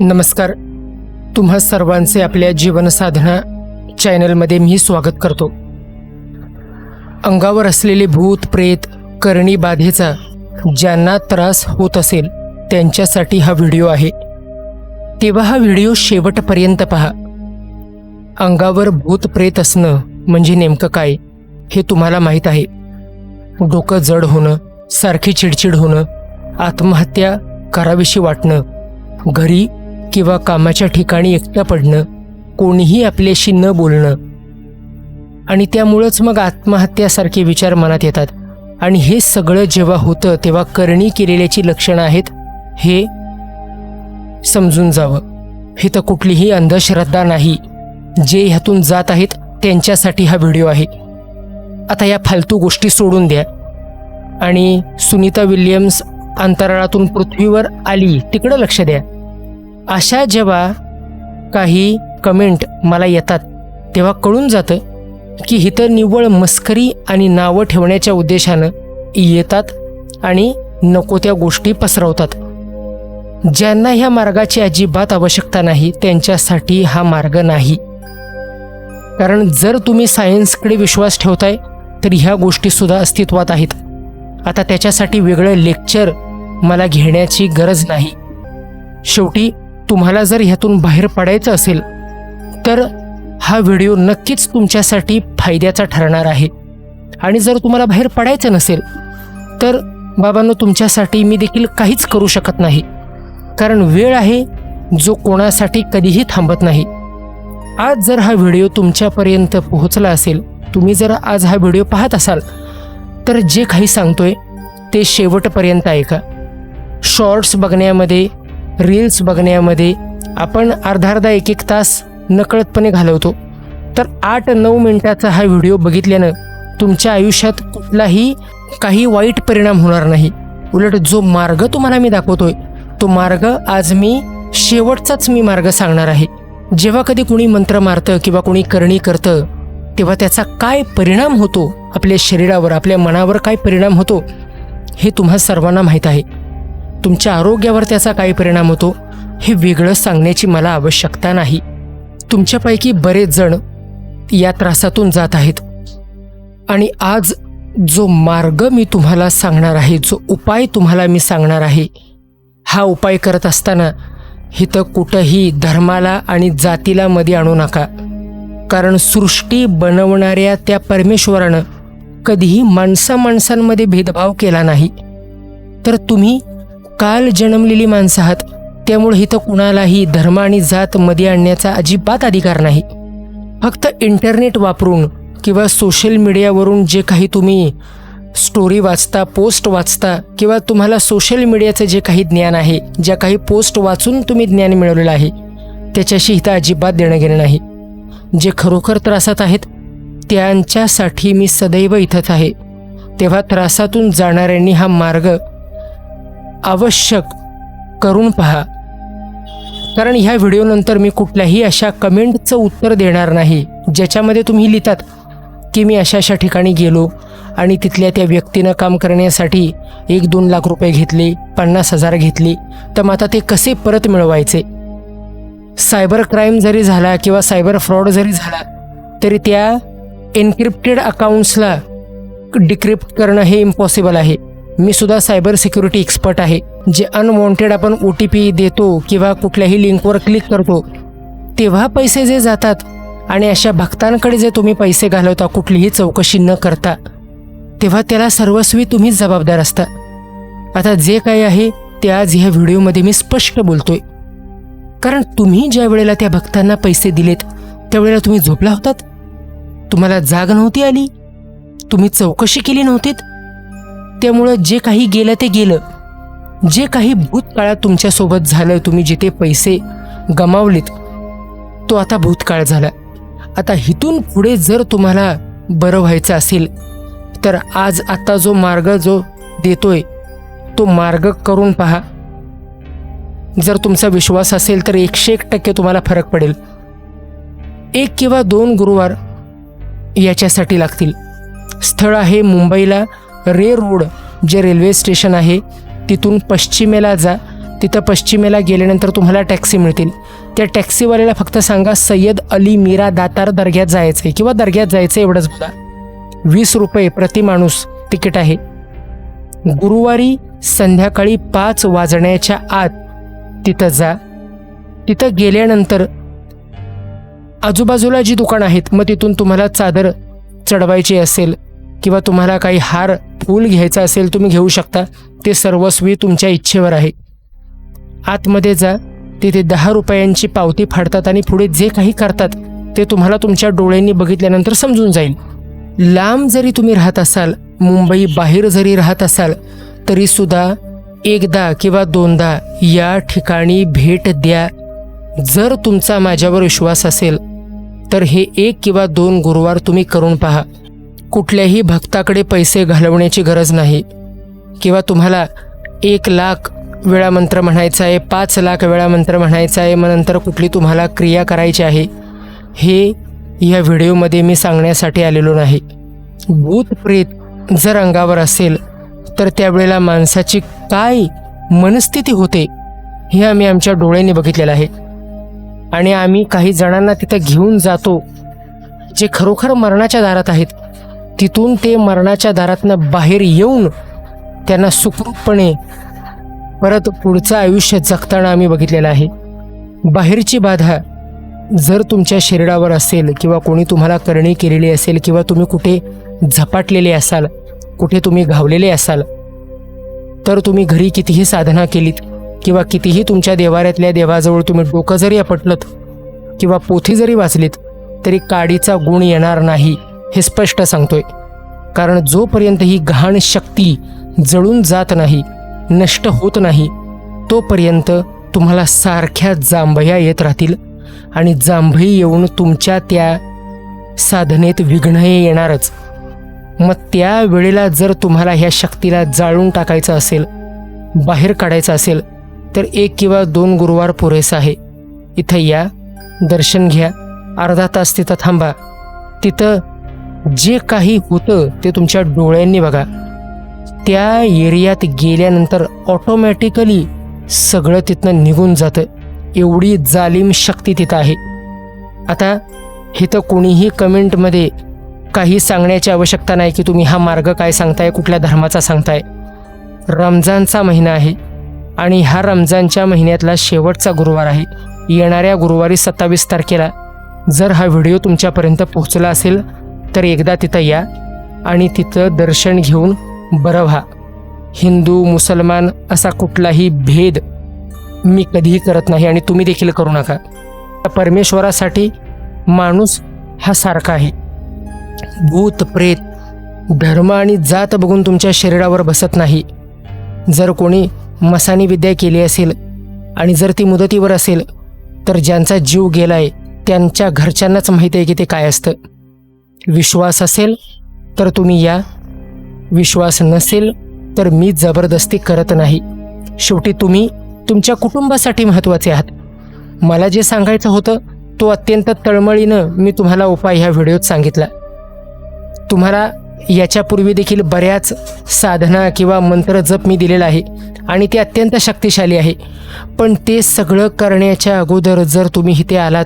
नमस्कार. तुम्हा सर्वांचे आपल्या जीवनसाधना चॅनलमध्ये मी स्वागत करतो. अंगावर असलेले भूत प्रेत करणी बाधेचा ज्यांना त्रास होत असेल त्यांच्यासाठी हा व्हिडिओ आहे. तेव्हा हा व्हिडिओ शेवटपर्यंत पहा. अंगावर भूत प्रेत असणं म्हणजे नेमकं काय हे तुम्हाला माहीत आहे. डोकं जड होणं सारखी चिडचिड होणं आत्महत्या करावीशी वाटणं घरी किंवा कामाच्या ठिकाणी एकटं पडणं कोणीही आपल्याशी न बोलणं. आणि त्यामुळंच मग आत्महत्यासारखे विचार मनात येतात. आणि हे सगळं जेव्हा होतं तेव्हा करणी केलेल्याची लक्षणं आहेत हे समजून जावं. हे तर कुठलीही अंधश्रद्धा नाही. जे ह्यातून जात आहेत त्यांच्यासाठी हा व्हिडिओ आहे. आता या फालतू गोष्टी सोडून द्या. आणि सुनीता विल्यम्स अंतराळातून पृथ्वीवर आली तिकडं लक्ष द्या. अशा जेव्हा काही कमेंट मला येतात तेव्हा कळून जातं की इथं निव्वळ मस्करी आणि नावं ठेवण्याच्या उद्देशानं येतात आणि नको त्या गोष्टी पसरवतात. ज्यांना ह्या मार्गाची अजिबात आवश्यकता नाही त्यांच्यासाठी हा मार्ग नाही. कारण जर तुम्ही सायन्सकडे विश्वास ठेवताय तर ह्या गोष्टीसुद्धा अस्तित्वात आहेत. आता त्याच्यासाठी वेगळं लेक्चर मला घेण्याची गरज नाही. शेवटी तुम्हाला जर ह्यातून बाहेर पडायचं असेल तर हा व्हिडिओ नक्कीच तुमच्यासाठी फायद्याचा ठरणार आहे. आणि जर तुम्हाला बाहेर पडायचं नसेल तर बाबांनो तुमच्यासाठी मी देखील काहीच करू शकत नाही. कारण वेळ आहे जो कोणासाठी कधीही थांबत नाही. आज जर हा व्हिडिओ तुमच्यापर्यंत पोहोचला असेल तुम्ही जर आज हा व्हिडिओ पाहत असाल तर जे काही सांगतोय ते शेवटपर्यंत ऐका. शॉर्ट्स बघण्यामध्ये रील्स बघण्यामध्ये आपण अर्धा अर्धा एक एक तास नकळतपणे घालवतो. तर आठ नऊ मिनटाचा हा व्हिडिओ बघितल्यानं तुमच्या आयुष्यात कुठलाही काही वाईट परिणाम होणार नाही. उलट जो मार्ग तुम्हाला मी दाखवतोय तो मार्ग आज मी शेवटचाच मी मार्ग सांगणार आहे. जेव्हा कधी कुणी मंत्र मारतं किंवा कुणी करणी करतं तेव्हा त्याचा काय परिणाम होतो? आपल्या शरीरावर आपल्या मनावर काय परिणाम होतो? हे तुम्हा सर्वांना माहीत आहे. तुमच्या आरोग्यावर त्याचा काय परिणाम होतो हे वेगळं सांगण्याची मला आवश्यकता नाही. तुमच्यापैकी बरेच जण या त्रासातून जात आहेत. आणि आज जो मार्ग मी तुम्हाला सांगणार आहे जो उपाय तुम्हाला मी सांगणार आहे हा उपाय करत असताना हिथं कुठंही धर्माला आणि जातीला मध्ये आणू नका. कारण सृष्टी बनवणाऱ्या त्या परमेश्वरानं कधीही माणसा माणसांमध्ये भेदभाव केला नाही. तर तुम्ही काल जन्मलेली माणसं आहात. त्यामुळे इथं कुणालाही धर्म आणि जात मध्ये आणण्याचा अजिबात अधिकार नाही. फक्त इंटरनेट वापरून किंवा सोशल मीडियावरून जे काही तुम्ही स्टोरी वाचता पोस्ट वाचता किंवा तुम्हाला सोशल मीडियाचं जे काही ज्ञान आहे ज्या काही पोस्ट वाचून तुम्ही ज्ञान मिळवलेलं आहे त्याच्याशी इथं अजिबात देणं घेणं नाही. जे खरोखर त्रासात आहेत त्यांच्यासाठी मी सदैव इथंच आहे. तेव्हा त्रासातून जाणाऱ्यांनी हा मार्ग आवश्यक करून पहा. कारण ह्या व्हिडिओनंतर मी कुठल्याही अशा कमेंटचं उत्तर देणार नाही ज्याच्यामध्ये तुम्ही लिहितात की मी अशा अशा ठिकाणी गेलो आणि तिथल्या त्या व्यक्तीनं काम करण्यासाठी एक दोन लाख रुपये घेतले पन्नास हजार घेतली तर मग आता ते कसे परत मिळवायचे? सायबर क्राईम जरी झाला किंवा सायबर फ्रॉड जरी झाला तरी त्या एन्क्रिप्टेड अकाउंट्सला डिक्रिप्ट करणं हे इम्पॉसिबल आहे. मी सुद्धा सायबर सिक्युरिटी एक्सपर्ट आहे. जे अनवॉन्टेड आपण ओ टी पी देतो किंवा कुठल्याही लिंकवर क्लिक करतो तेव्हा पैसे जे जातात आणि अशा भक्तांकडे जे तुम्ही पैसे घालवता कुठलीही चौकशी न करता तेव्हा त्याला सर्वस्वी तुम्हीच जबाबदार असता. आता जे काही आहे ते आज ह्या व्हिडिओमध्ये मी स्पष्ट बोलतोय. कारण तुम्ही ज्या वेळेला त्या भक्तांना पैसे दिलेत त्यावेळेला तुम्ही झोपला होतात? तुम्हाला जाग नव्हती आली? तुम्ही चौकशी केली नव्हतीत? त्यामुळं जे काही गेलं ते गेलं. जे काही भूतकाळात तुमच्यासोबत झालं तुम्ही जिथे पैसे गमावलेत तो आता भूतकाळ झाला. आता इथून पुढे जर तुम्हाला बरं व्हायचं असेल तर आज आता जो मार्ग जो देतोय तो मार्ग करून पहा. जर तुमचा विश्वास असेल तर एकशे एक टक्के तुम्हाला फरक पडेल. एक किंवा दोन गुरुवार याच्यासाठी लागतील. स्थळ आहे मुंबईला रे रोड जे रेल्वे स्टेशन आहे तिथून पश्चिमेला जा. तिथं पश्चिमेला गेल्यानंतर तुम्हाला टॅक्सी मिळतील. त्या टॅक्सीवाल्याला फक्त सांगा सय्यद अली मीरा दातार दर्ग्यात जायचं आहे किंवा दर्ग्यात जायचं आहे एवढंच बोला. वीस रुपये प्रति माणूस तिकीट आहे. गुरुवारी संध्याकाळी पाच वाजण्याच्या आत तिथं जा. तिथं गेल्यानंतर आजूबाजूला जी दुकानं आहेत मग तिथून तुम्हाला चादर चढवायची असेल किंवा तुम्हाला काही हार फूल घ्यायचा असेल तुम्ही घेऊ शकता. ते सर्वस्वी तुमच्या इच्छेवर आहे. आतमध्ये जा. तिथे दहा रुपयांची पावती फाडतात आणि पुढे जे काही करतात ते तुम्हाला तुमच्या डोळ्यांनी बघितल्यानंतर समजून जाईल. लांब जरी तुम्ही राहत असाल मुंबई बाहेर जरी राहत असाल तरीसुद्धा एकदा किंवा दोनदा या ठिकाणी भेट द्या. जर तुमचा माझ्यावर विश्वास असेल तर हे एक किंवा दोन गुरुवार तुम्ही करून पहा. कुठल्याही भक्ताकडे पैसे घालवण्याची गरज नाही. किंवा तुम्हाला एक लाख वेळा मंत्र म्हणायचा आहे पाच लाख वेळा मंत्र म्हणायचा आहे मग नंतर कुठली तुम्हाला क्रिया करायची आहे हे या व्हिडिओमध्ये मी सांगण्यासाठी आलेलो नाही. भूत प्रेत जर अंगावर असेल तर त्यावेळेला माणसाची काय मनस्थिती होते हे आम्ही आमच्या डोळ्यांनी बघितलेलं आहे. आणि आम्ही काही जणांना तिथं घेऊन जातो जे खरोखर मरणाच्या दारात आहेत. तिथून ते मरणाच्या दारातनं बाहेर येऊन त्यांना सुखरूपपणे परत पुढचं आयुष्य जगताना आम्ही बघितलेलं आहे. बाहेरची बाधा जर तुमच्या शरीरावर असेल किंवा कोणी तुम्हाला करणी केलेली असेल किंवा तुम्ही कुठे झपाटलेले असाल कुठे तुम्ही घावलेले असाल तर तुम्ही घरी कितीही साधना केलीत किंवा कितीही तुमच्या देवाऱ्यातल्या देवाजवळ तुम्ही डोकं जरी आपटलत किंवा पोथी जरी वाचलीत तरी काडीचा गुण येणार नाही. हे स्पष्ट सांगतोय. कारण जोपर्यंत ही घाण शक्ती जळून जात नाही नष्ट होत नाही तोपर्यंत तुम्हाला सारख्या जांभया येत राहतील आणि जांभई येऊन तुमच्या त्या साधनेत विघ्न येणारच. मग त्या वेळेला जर तुम्हाला ह्या शक्तीला जाळून टाकायचं असेल बाहेर काढायचं असेल तर एक किंवा दोन गुरुवार पुरेसा आहे. इथं या दर्शन घ्या अर्धा तास तिथं थांबा. तिथं जे काही होतं ते तुमच्या डोळ्यांनी बघा. त्या एरियात गेल्यानंतर ऑटोमॅटिकली सगळं तिथनं निघून जातं. एवढी जालिम शक्ती तिथं आहे. आता इथं कोणीही कमेंटमध्ये काही सांगण्याची आवश्यकता नाही की तुम्ही हा मार्ग काय सांगताय कुठल्या धर्माचा सांगताय. रमजानचा महिना आहे आणि हा रमजानच्या महिन्यातला शेवटचा गुरुवार आहे. येणाऱ्या गुरुवारी सत्तावीस तारखेला जर हा व्हिडिओ तुमच्यापर्यंत पोहोचला असेल तर एकदा तिथं या आणि तिथं दर्शन घेऊन बरं व्हा. हिंदू मुसलमान असा कुठलाही भेद मी कधीही करत नाही आणि तुम्ही देखील करू नका. परमेश्वरासाठी माणूस हा सारखा आहे. भूत प्रेत धर्म आणि जात बघून तुमच्या शरीरावर बसत नाही. जर कोणी मसानी विद्या केली असेल आणि जर ती मुदतीवर असेल तर ज्यांचा जीव गेलाय त्यांच्या घरच्यांनाच माहिती आहे की ते काय असतं. विश्वास असेल तर तुम्ही या. विश्वास नसेल तर मी जबरदस्ती करत नाही. शेवटी तुम्ही तुमच्या कुटुंबासाठी महत्त्वाचे आहात. मला जे सांगायचं होतं तो अत्यंत तळमळीनं मी तुम्हाला उपाय ह्या व्हिडिओत सांगितला. तुम्हाला याच्यापूर्वी देखील बऱ्याच साधना किंवा मंत्र जप मी दिलेला आहे आणि ते अत्यंत शक्तिशाली आहे. पण ते सगळं करण्याच्या अगोदर जर तुम्ही इथे आलात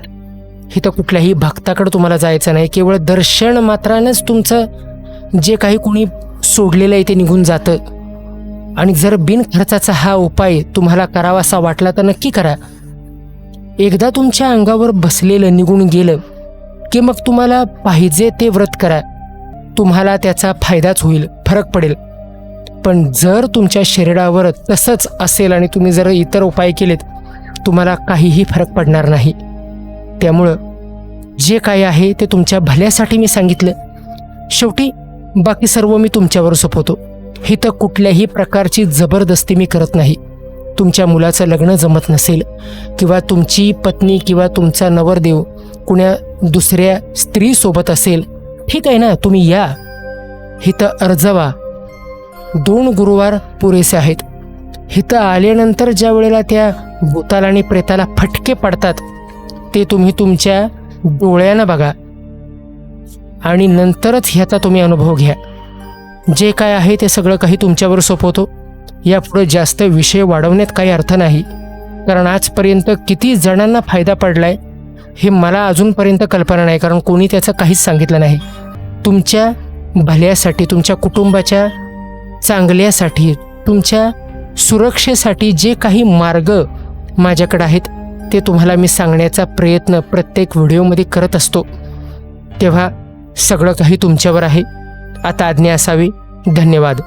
इथं कुठल्याही भक्ताकडे तुम्हाला जायचं नाही. केवळ दर्शन मात्रानंच तुमचं जे काही कोणी सोडलेलं आहे ते निघून जातं. आणि जर बिनखर्चाचा हा उपाय तुम्हाला करावासा वाटला तर नक्की करा. एकदा तुमच्या अंगावर बसलेलं निघून गेलं की मग तुम्हाला पाहिजे ते व्रत करा. तुम्हाला त्याचा फायदाच होईल फरक पडेल. पण जर तुमच्या शरीरावर तसंच असेल आणि तुम्ही जर इतर उपाय केलेत तुम्हाला काहीही फरक पडणार नाही. त्यामुळं जे काय आहे ते तुमच्या भल्यासाठी मी सांगितलं. शेवटी बाकी सर्व मी तुमच्यावर सोपवतो. ही तर कुठल्याही प्रकारची जबरदस्ती मी करत नाही. तुमच्या मुलाचं लग्न जमत नसेल किंवा तुमची पत्नी किंवा तुमचा नवरदेव कुण्या दुसऱ्या स्त्रीसोबत असेल ठीक आहे ना तुम्ही या. हिथं अर्जवा. दोन गुरुवार पुरेसे आहेत. हिथं आल्यानंतर ज्या वेळेला त्या भूताला आणि प्रेताला फटके पडतात ते तुम्ही तुमच्या डोळ्यानं बघा. आणि नंतरच ह्याचा तुम्ही अनुभव घ्या. जे काय आहे ते सगळं काही तुमच्यावर सोपवतो. यापुढे जास्त विषय वाढवण्यात काही अर्थ नाही. कारण आजपर्यंत किती जणांना फायदा पडलाय हे मला अजूनपर्यंत कल्पना नाही कारण कोणी त्याचं काहीच सांगितलं नाही. तुमच्या भल्यासाठी तुमच्या कुटुंबाच्या चांगल्यासाठी तुमच्या सुरक्षेसाठी जे काही मार्ग माझ्याकडे आहेत ते तुम्हाला मी सांगण्याचा प्रयत्न प्रत्येक व्हिडिओमध्ये करत असतो. तेव्हा सगळं काही तुमच्यावर आहे. आता आज्ञा असावी. धन्यवाद.